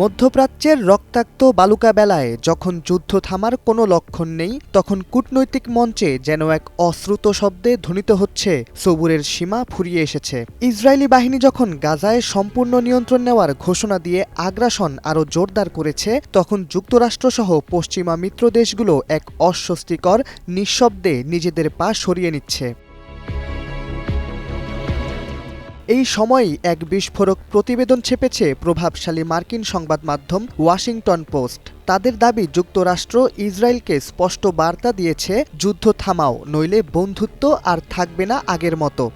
মধ্যপ্রাচ্যের রক্তাক্ত বালুকা বেলায় যখন যুদ্ধ থামার কোনো লক্ষণ নেই, তখন কূটনৈতিক মঞ্চে যেন এক অশ্রুত শব্দে ধ্বনিত হচ্ছে, সবুরের সীমা ফুরিয়ে এসেছে। ইসরায়েলি বাহিনী যখন গাজায় সম্পূর্ণ নিয়ন্ত্রণ নেওয়ার ঘোষণা দিয়ে আগ্রাসন আরও জোরদার করেছে, তখন যুক্তরাষ্ট্রসহ পশ্চিমা মিত্র দেশগুলো এক অস্বস্তিকর নিঃশব্দে নিজেদের পা সরিয়ে নিচ্ছে। এই সময়ই এক বিস্ফোরক প্রতিবেদন ছেপেছে প্রভাবশালী মার্কিন সংবাদ মাধ্যম ওয়াশিংটন পোস্ট। তাদের দাবি যুক্তরাষ্ট্র ইসরায়েলকে স্পষ্ট বার্তা দিয়েছে, যুদ্ধ থামাও, নইলে বন্ধুত্ব আর থাকবে না আগের মতো।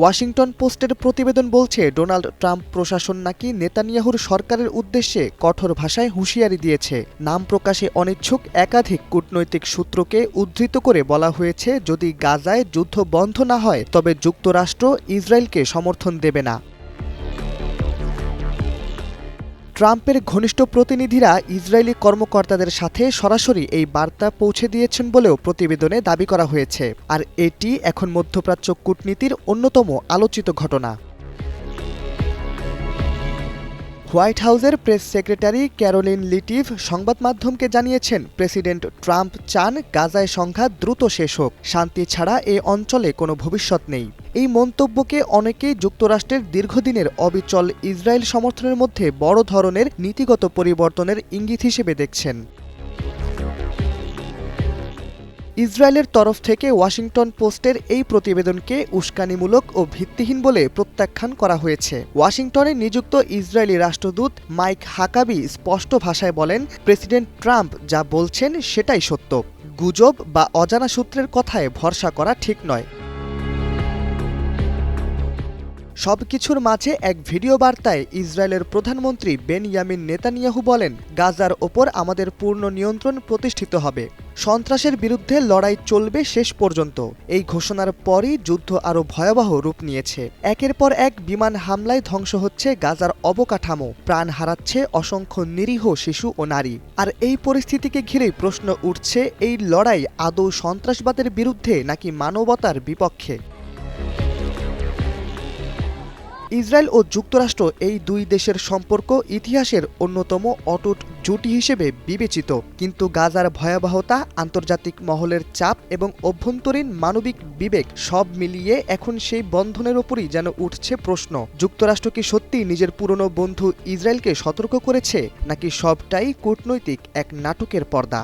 ওয়াশিংটন পোস্টের প্রতিবেদন বলছে, ডোনাল্ড ট্রাম্প প্রশাসন নাকি নেতানিয়াহুর সরকারের উদ্দেশ্যে কঠোর ভাষায় হুঁশিয়ারি দিয়েছে। নাম প্রকাশে অনিচ্ছুক একাধিক কূটনৈতিক সূত্রকে উদ্ধৃত করে বলা হয়েছে, যদি গাজায় যুদ্ধ বন্ধ না হয়, তবে যুক্তরাষ্ট্র ইসরায়েলকে সমর্থন দেবে না। ট্রাম্পের ঘনিষ্ঠ প্রতিনিধিরা ইসরায়েলি কর্মকর্তাদের সাথে সরাসরি এই বার্তা পৌঁছে দিয়েছেন বলেও প্রতিবেদনে দাবি করা হয়েছে। আর এটি এখন মধ্যপ্রাচ্য কূটনীতির অন্যতম আলোচিত ঘটনা। হোয়াইট হাউসের প্রেস সেক্রেটারি ক্যারোলিন লিটিভ সংবাদ মাধ্যমকে জানিয়েছেন, প্রেসিডেন্ট ট্রাম্প চান গাজায় সংঘাত দ্রুত শেষ হোক, শান্তি ছাড়া এ অঞ্চলে কোনো ভবিষ্যৎ নেই। এই মন্তব্যকে অনেকেই যুক্তরাষ্ট্রের দীর্ঘদিনের অবিচল ইসরায়েল সমর্থনের মধ্যে বড় ধরনের নীতিগত পরিবর্তনের ইঙ্গিত হিসেবে দেখছেন। ইসরায়েলের তরফ থেকে ওয়াশিংটন পোস্টের এই প্রতিবেদনকে উস্কানিমূলক ও ভিত্তিহীন বলে প্রত্যাখ্যান করা হয়েছে। ওয়াশিংটনে নিযুক্ত ইসরায়েলি রাষ্ট্রদূত মাইক হাকাবি স্পষ্ট ভাষায় বলেন, প্রেসিডেন্ট ট্রাম্প যা বলছেন সেটাই সত্য। গুজব বা অজানা সূত্রের কথায় ভরসা করা ঠিক নয়। সব কিছুর মাঝে এক ভিডিও বার্তায় ইসরায়েলের প্রধানমন্ত্রী বেনয়ামিন নেতানিয়াহু বলেন, গাজার ওপর আমাদের পূর্ণ নিয়ন্ত্রণ প্রতিষ্ঠিত হবে। সন্ত্রাসের বিরুদ্ধে লড়াই চলবে শেষ পর্যন্ত। এই ঘোষণার পরই যুদ্ধ আরও ভয়াবহ রূপ নিয়েছে। একের পর এক বিমান হামলায় ধ্বংস হচ্ছে গাজার অবকাঠামো। প্রাণ হারাচ্ছে অসংখ্য নিরীহ শিশু ও নারী। আর এই পরিস্থিতিকে ঘিরেই প্রশ্ন উঠছে, এই লড়াই আদৌ সন্ত্রাসবাদের বিরুদ্ধে নাকি মানবতার বিপক্ষে? ইসরায়েল ও যুক্তরাষ্ট্র এই দুই দেশের সম্পর্ক ইতিহাসের অন্যতম অটুট জুটি হিসেবে বিবেচিত। কিন্তু গাজার ভয়াবহতা, আন্তর্জাতিক মহলের চাপ এবং অভ্যন্তরীণ মানবিক বিবেক সব মিলিয়ে এখন সেই বন্ধনের ওপরই যেন উঠছে প্রশ্ন। যুক্তরাষ্ট্র কি সত্যি নিজের পুরনো বন্ধু ইসরায়েলকে সতর্ক করেছে, নাকি সবটাই কূটনৈতিক এক নাটকের পর্দা?